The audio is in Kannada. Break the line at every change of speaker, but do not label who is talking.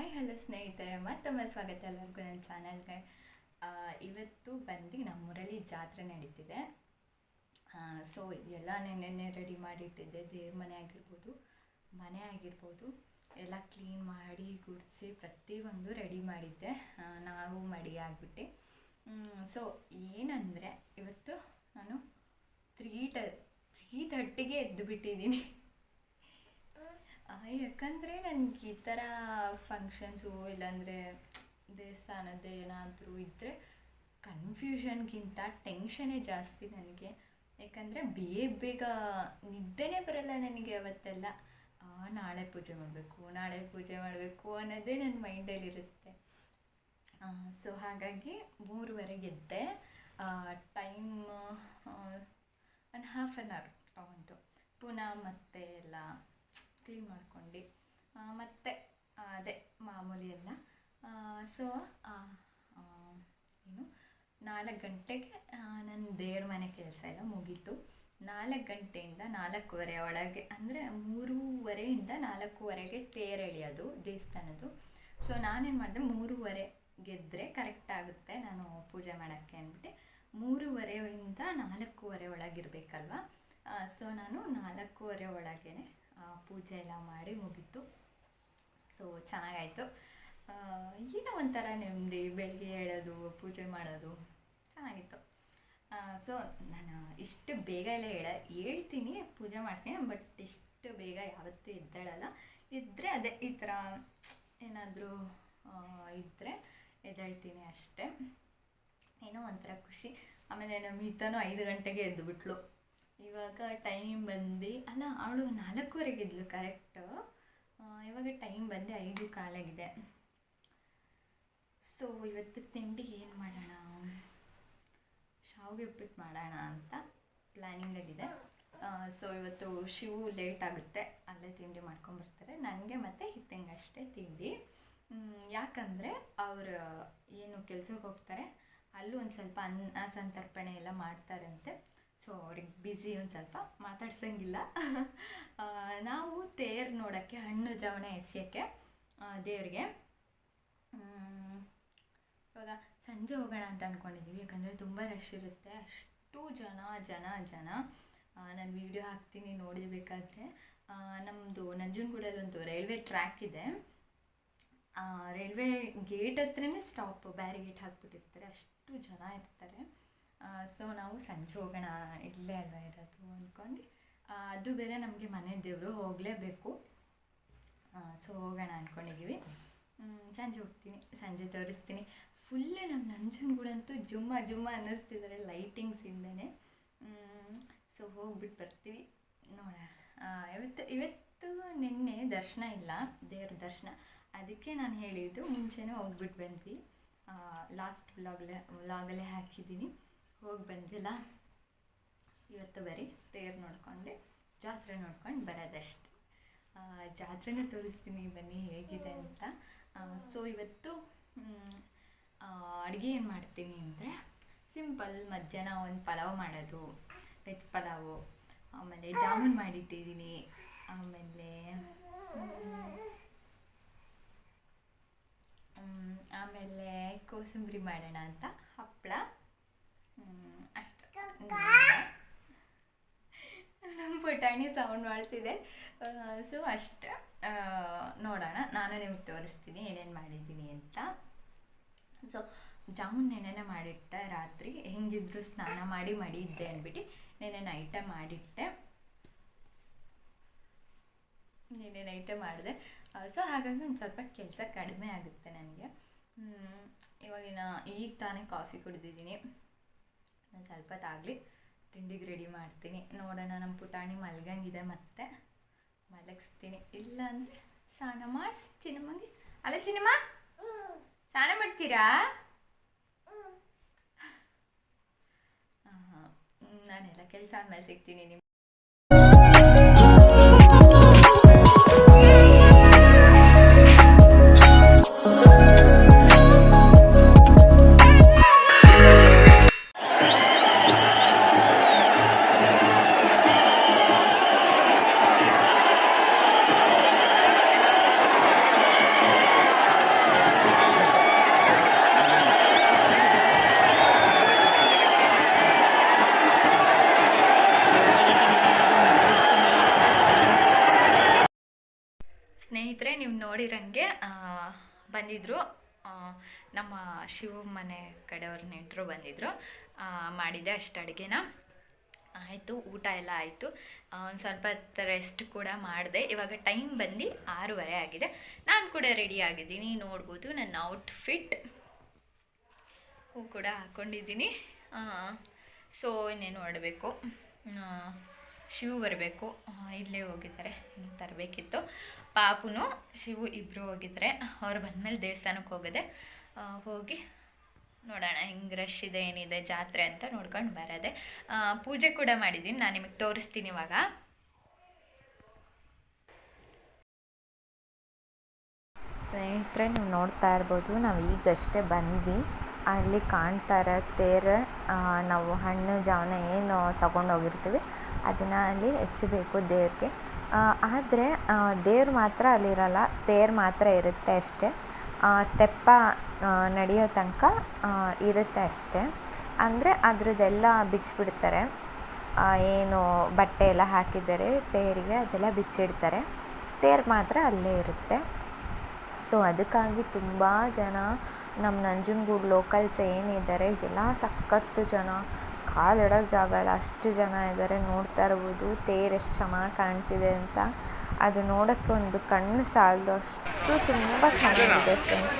ಹಾಯ್, ಹಲೋ ಸ್ನೇಹಿತರೆ. ಮತ್ತೊಮ್ಮೆ ಸ್ವಾಗತ ಎಲ್ಲರಿಗೂ ನನ್ನ ಚಾನಲ್ಗೆ. ಇವತ್ತು ಬಂದು ನಮ್ಮೂರಲ್ಲಿ ಜಾತ್ರೆ ನಡೀತಿದೆ. ಸೊ ಎಲ್ಲ ನೆನ್ನೆ ರೆಡಿ ಮಾಡಿಟ್ಟಿದ್ದೆ. ದೇವ್ರ ಮನೆ ಆಗಿರ್ಬೋದು ಮನೆ ಆಗಿರ್ಬೋದು. ಎಲ್ಲ ಕ್ಲೀನ್ ಮಾಡಿ ಗುಡಿಸಿ ಪ್ರತಿಯೊಂದು ರೆಡಿ ಮಾಡಿದ್ದೆ. ನಾವು ಮಡಿ ಆಗಿಬಿಟ್ಟು. ಸೊ, ಏನಂದರೆ, ಇವತ್ತು ನಾನು ತ್ರೀ ಟ ತ್ರೀ ತರ್ಟಿಗೆ ಎದ್ದು ಬಿಟ್ಟಿದ್ದೀನಿ. ಯಾಕಂದರೆ ನನಗೆ ಈ ಥರ ಫಂಕ್ಷನ್ಸು ಇಲ್ಲಾಂದರೆ ದೇವಸ್ಥಾನದ್ದು ಏನಾದರೂ ಇದ್ದರೆ ಕನ್ಫ್ಯೂಷನ್ಗಿಂತ ಟೆನ್ಷನೇ ಜಾಸ್ತಿ ನನಗೆ. ಯಾಕಂದರೆ ಬೇಗ ಬೇಗ ನಿದ್ದೆನೇ ಬರಲ್ಲ ನನಗೆ ಅವತ್ತೆಲ್ಲ. ನಾಳೆ ಪೂಜೆ ಮಾಡಬೇಕು, ನಾಳೆ ಪೂಜೆ ಮಾಡಬೇಕು ಅನ್ನೋದೇ ನನ್ನ ಮೈಂಡಲ್ಲಿರುತ್ತೆ. ಸೊ ಹಾಗಾಗಿ ಮೂರುವರೆಗೆ ಎದ್ದೆ. ಟೈಮ್ ಒಂದು ಹಾಫ್ ಆನ್ ಅವರ್ ತೊಗೊಂತು ಪುನಃ ಮತ್ತೆ ಎಲ್ಲ ಕ್ಲೀನ್ ಮಾಡ್ಕೊಂಡು. ಮತ್ತೆ ಅದೇ ಮಾಮೂಲಿ ಎಲ್ಲ ಸೊ ಏನು? ನಾಲ್ಕು ಗಂಟೆಗೆ ನನ್ನ ದೇವ್ರ ಮನೆ ಕೆಲಸ ಎಲ್ಲ ಮುಗೀತು. ನಾಲ್ಕು ಗಂಟೆಯಿಂದ ನಾಲ್ಕೂವರೆ ಒಳಗೆ, ಅಂದರೆ ಮೂರುವರೆಯಿಂದ ನಾಲ್ಕೂವರೆಗೆ ತೇರು ಎಳೆಯೋದು, ದೇವಸ್ಥಾನದ್ದು. ಸೊ ನಾನೇನು ಮಾಡಿದೆ, ಮೂರುವರೆ ಗೆದ್ದರೆ ಕರೆಕ್ಟ್ ಆಗುತ್ತೆ, ನಾನು ಪೂಜೆ ಮಾಡೋಕ್ಕೆ ಅಂದ್ಬಿಟ್ಟು. ಮೂರುವರೆಯಿಂದ ನಾಲ್ಕೂವರೆ ಒಳಗಿರಬೇಕಲ್ವ? ಸೊ ನಾನು ನಾಲ್ಕೂವರೆ ಒಳಗೆ ಪೂಜೆ ಎಲ್ಲ ಮಾಡಿ ಮುಗೀತು. ಸೊ ಚೆನ್ನಾಗಾಯಿತು. ಏನೋ ಒಂಥರ ನೆಮ್ಮದಿ, ಬೆಳಗ್ಗೆ ಹೇಳೋದು ಪೂಜೆ ಮಾಡೋದು, ಚೆನ್ನಾಗಿತ್ತು. ಸೊ ನಾನು ಇಷ್ಟು ಬೇಗ ಎಲ್ಲ ಹೇಳ, ಹೇಳ್ತೀನಿ, ಪೂಜೆ ಮಾಡ್ತೀನಿ ಬಟ್ ಇಷ್ಟು ಬೇಗ ಯಾವತ್ತೂ ಎದ್ದೇಳಲ್ಲ. ಇದ್ದರೆ ಅದೇ, ಈ ಥರ ಏನಾದರೂ ಇದ್ದರೆ ಎದ್ದೇಳ್ತೀನಿ ಅಷ್ಟೇ. ಏನೋ ಒಂಥರ ಖುಷಿ. ಆಮೇಲೆ ನಮ್ಮ ಈತನೂ ಐದು ಗಂಟೆಗೆ ಎದ್ದು ಬಿಟ್ಲು ಇವಾಗ ಟೈಮ್ ಬಂದು ಅವಳು ನಾಲ್ಕೂವರೆಗೆ ಇದ್ಲು ಕರೆಕ್ಟು ಇವಾಗ ಟೈಮ್ ಬಂದು ಐದು ಕಾಲಾಗಿದೆ. ಸೊ ಇವತ್ತು ತಿಂಡಿ ಏನು ಮಾಡೋಣ? ಶಾವಿಗೆ ಉಪ್ಪಿಟ್ಟು ಮಾಡೋಣ ಅಂತ ಪ್ಲ್ಯಾನಿಂಗಲ್ಲಿದೆ ಸೊ ಇವತ್ತು ಶಿವು ಲೇಟ್ ಆಗುತ್ತೆ, ಅಲ್ಲೇ ತಿಂಡಿ ಮಾಡ್ಕೊಂಬರ್ತಾರೆ ನನಗೆ ಮತ್ತು ಹಿತ್ತಂಗೆ ಅಷ್ಟೇ ತಿಂಡಿ ಯಾಕಂದರೆ ಅವರು ಏನು ಕೆಲಸಕ್ಕೆ ಹೋಗ್ತಾರೆ, ಅಲ್ಲೂ ಒಂದು ಸ್ವಲ್ಪ ಅನ್ನ ಸಂತರ್ಪಣೆ ಎಲ್ಲ ಮಾಡ್ತಾರಂತೆ. ಸೊ ಅವ್ರಿಗೆ ಬ್ಯುಸಿ ಒಂದು ಸ್ವಲ್ಪ ಮಾತಾಡ್ಸಂಗಿಲ್ಲ. ನಾವು ತೇರು ನೋಡೋಕ್ಕೆ, ಹಣ್ಣು ಜವನ ಎಸೆಯೋಕ್ಕೆ ದೇವ್ರಿಗೆ. ಇವಾಗ ಸಂಜೆ ಹೋಗೋಣ ಅಂತ ಅಂದ್ಕೊಂಡಿದ್ದೀವಿ ಯಾಕಂದರೆ ತುಂಬ ರಶ್ ಇರುತ್ತೆ. ಅಷ್ಟು ಜನ ಜನ ಜನ. ನಾನು ವಿಡಿಯೋ ಹಾಕ್ತೀನಿ, ನೋಡಿಬೇಕಾದ್ರೆ. ನಮ್ಮದು ನಂಜನಗೂಡಲ್ಲಿ ಒಂದು ರೈಲ್ವೆ ಟ್ರ್ಯಾಕ್ ಇದೆ. ರೈಲ್ವೆ ಗೇಟ್ ಹತ್ರನೇ ಸ್ಟಾಪ್ ಬ್ಯಾರಿಗೇಟ್ ಹಾಕ್ಬಿಟ್ಟಿರ್ತಾರೆ. ಅಷ್ಟು ಜನ ಇರ್ತಾರೆ. ಸೊ ನಾವು ಸಂಜೆ ಹೋಗೋಣ, ಇಲ್ಲೇ ಅಲ್ವಾ ಇರೋದು ಅಂದ್ಕೊಂಡು ಅದು ಬೇರೆ ನಮಗೆ ಮನೆ ದೇವರು ಹೋಗಲೇಬೇಕು. ಸೊ ಹೋಗೋಣ ಅಂದ್ಕೊಂಡಿದ್ದೀವಿ ಸಂಜೆ ಹೋಗ್ತೀನಿ, ಸಂಜೆ ತೋರಿಸ್ತೀನಿ. ಫುಲ್ಲೇ ನಮ್ಮ ನಂಜನಗೂಡಂತೂ ಜುಮ್ಮ ಜುಮ್ಮ ಅನ್ನಿಸ್ತಿದ್ದಾರೆ ಲೈಟಿಂಗ್ಸಿಂದನೇ ಸೊ ಹೋಗ್ಬಿಟ್ಟು ಬರ್ತೀವಿ. ನೋಡೋಣ ಇವತ್ತು ಇವತ್ತು ನಿನ್ನೆ ದರ್ಶನ ಇಲ್ಲ, ದೇವ್ರ ದರ್ಶನ. ಅದಕ್ಕೆ ನಾನು ಹೇಳಿದ್ದು ಮುಂಚೆನೇ ಹೋಗ್ಬಿಟ್ಟು ಬಂದ್ವಿ. ಲಾಸ್ಟ್ ವ್ಲಾಗ್ಲೆ ವ್ಲಾಗಲ್ಲೇ ಹಾಕಿದ್ದೀನಿ. ಹೋಗಿ ಬಂದಿಲ್ಲ. ಇವತ್ತು ಬರೀ ತೇರು ನೋಡ್ಕೊಂಡು, ಜಾತ್ರೆ ನೋಡ್ಕೊಂಡು ಬರೋದಷ್ಟೆ. ಜಾತ್ರೆನೇ ತೋರಿಸ್ತೀನಿ ಬನ್ನಿ ಹೇಗಿದೆ ಅಂತ. ಸೊ ಇವತ್ತು ಅಡುಗೆ ಏನು ಮಾಡ್ತೀನಿ ಅಂದರೆ ಸಿಂಪಲ್ ಮಧ್ಯಾಹ್ನ ಒಂದು ಪಲಾವ್ ಮಾಡೋದು. ವೆಜ್ ಪಲಾವು, ಆಮೇಲೆ ಜಾಮೂನ್ ಮಾಡಿಟ್ಟಿದ್ದೀನಿ ಆಮೇಲೆ ಆಮೇಲೆ ಕೋಸಂಬರಿ ಮಾಡೋಣ ಅಂತ. ಹಪ್ಪಳ ಅಷ್ಟು ನಮ್ಮ ಪುಟಾಣಿ ಸೌಂಡ್ ಮಾಡ್ತಿದೆ. ಸೊ ಅಷ್ಟೇ. ನೋಡೋಣ. ನಾನು ನಿಮಗೆ ತೋರಿಸ್ತೀನಿ ಏನೇನು ಮಾಡಿದ್ದೀನಿ ಅಂತ. ಸೊ ಜಾಮೂನ್ ನೆನೆನೆ ಮಾಡಿಟ್ಟೆ ರಾತ್ರಿ ಹೆಂಗಿದ್ರು ಸ್ನಾನ ಮಾಡಿ ಮಡಿದ್ದೆ ಅಂದ್ಬಿಟ್ಟು ನೆನೆ ನೈಟೇ ಮಾಡಿಟ್ಟೆ. ನೆನೆ ನೈಟೇ ಮಾಡಿದೆ. ಸೊ ಹಾಗಾಗಿ ಒಂದು ಸ್ವಲ್ಪ ಕೆಲಸ ಕಡಿಮೆ ಆಗುತ್ತೆ ನನಗೆ. ಇವಾಗಿನ ಈಗ ತಾನೇ ಕಾಫಿ ಕುಡಿದಿದ್ದೀನಿ. ಸ್ವಲ್ಪ ತಾಗಲಿ. ತಿಂಡಿಗೆ ರೆಡಿ ಮಾಡ್ತೀನಿ. ನೋಡೋಣ ನಮ್ಮ ಪುಟಾಣಿ ಮಲ್ಗಂಗಿದೆ ಮತ್ತೆ ಮಲಗಿಸ್ತೀನಿ. ಇಲ್ಲ ಅಂದರೆ ಸ್ನಾನ ಮಾಡಿಸಿ ಚಿನ್ನಮ್ಮಗೆ ಅಲ್ಲ ಚಿನ್ನಮ್ಮ ಸ್ನಾನ ಮಾಡ್ತೀರಾ? ನಾನೆಲ್ಲ ಕೆಲಸ ಆದ್ಮೇಲೆ ಸಿಗ್ತೀನಿ ನಿಮ್ಮ ಿ ನೋಡಿರಂಗೆ ಬಂದಿದ್ದರು ನಮ್ಮ ಶಿವ ಮನೆ ಕಡೆಯವ್ರ ನೆಂಟರು ಬಂದಿದ್ರು. ಮಾಡಿದ್ದೆ ಮಾಡಿದೆ ಅಷ್ಟು ಅಡುಗೆನ. ಆಯಿತು, ಊಟ ಎಲ್ಲ ಆಯಿತು. ಒಂದು ಸ್ವಲ್ಪ ರೆಸ್ಟ್ ಕೂಡ ಮಾಡಿದೆ. ಇವಾಗ ಟೈಮ್ ಬಂದು ಆರೂವರೆ ಆಗಿದೆ. ನಾನು ಕೂಡ ರೆಡಿ ಆಗಿದ್ದೀನಿ. ನೋಡ್ಬೋದು, ನನ್ನ ಔಟ್ಫಿಟ್ ಹೂ ಕೂಡ ಹಾಕ್ಕೊಂಡಿದ್ದೀನಿ ಸೊ ಇನ್ನೇನು ಮಾಡಬೇಕು? ಶಿವು ಬರಬೇಕು. ಇಲ್ಲೇ ಹೋಗಿದ್ದಾರೆ. ತರಬೇಕಿತ್ತು. ಪಾಪುನು ಶಿವು ಇಬ್ಬರು ಹೋಗಿದ್ದಾರೆ. ಅವ್ರು ಬಂದಮೇಲೆ ದೇವಸ್ಥಾನಕ್ಕೆ ಹೋಗಿದೆ. ಹೋಗಿ ನೋಡೋಣ ಹಿಂಗೆ ರಶ್ ಇದೆ, ಏನಿದೆ, ಜಾತ್ರೆ ಅಂತ ನೋಡ್ಕೊಂಡು ಬರೋದೆ. ಪೂಜೆ ಕೂಡ ಮಾಡಿದ್ದೀನಿ. ನಾನು ನಿಮಗೆ ತೋರಿಸ್ತೀನಿ ಇವಾಗ. ಸ್ನೇಹಿತರೆ, ನೀವು ನೋಡ್ತಾ ಇರ್ಬೋದು, ನಾವು ಈಗಷ್ಟೇ ಬಂದ್ವಿ. ಅಲ್ಲಿ ಕಾಣ್ತಾ ಇರೋ ತೇರು ನಾವು ಹಣ್ಣು, ಜಾವನ ಏನು ತಗೊಂಡೋಗಿರ್ತೀವಿ ಅದನ್ನು ಅಲ್ಲಿ ಎಸಿಬೇಕು ದೇವ್ರಿಗೆ. ಆದರೆ ದೇವ್ರು ಮಾತ್ರ ಅಲ್ಲಿರಲ್ಲ. ತೇರು ಮಾತ್ರ ಇರುತ್ತೆ ಅಷ್ಟೇ. ತೆಪ್ಪ ನಡೆಯೋ ತನಕ ಇರುತ್ತೆ ಅಷ್ಟೇ. ಅಂದರೆ ಅದರದ್ದೆಲ್ಲ ಬಿಚ್ಚಿಬಿಡ್ತಾರೆ ಏನು ಬಟ್ಟೆ ಎಲ್ಲ ಹಾಕಿದ್ದಾರೆ ತೇರಿಗೆ, ಅದೆಲ್ಲ ಬಿಚ್ಚಿಡ್ತಾರೆ. ತೇರು ಮಾತ್ರ ಅಲ್ಲೇ ಇರುತ್ತೆ. ಸೊ, ಅದಕ್ಕಾಗಿ ತುಂಬ ಜನ ನಮ್ಮ ನಂಜನಗೂಡು ಲೋಕಲ್ಸ್ ಏನಿದ್ದಾರೆ, ಎಲ್ಲ ಸಖತ್ತು ಜನ ಕಾಲಿಡೋಕ್ಕೆ ಜಾಗ ಇಲ್ಲ ಅಷ್ಟು ಜನ ಇದ್ದಾರೆ, ನೋಡ್ತಾ ಇರ್ಬೋದು, ತೇರು ಎಷ್ಟು ಚೆನ್ನಾಗಿ ಕಾಣ್ತಿದೆ ಅಂತ. ಅದು ನೋಡೋಕ್ಕೆ ಒಂದು ಕಣ್ಣು ಸಾಲದು ಅಷ್ಟು ತುಂಬ ಚೆನ್ನಾಗಿದೆ ಫ್ರೆಂಡ್ಸ್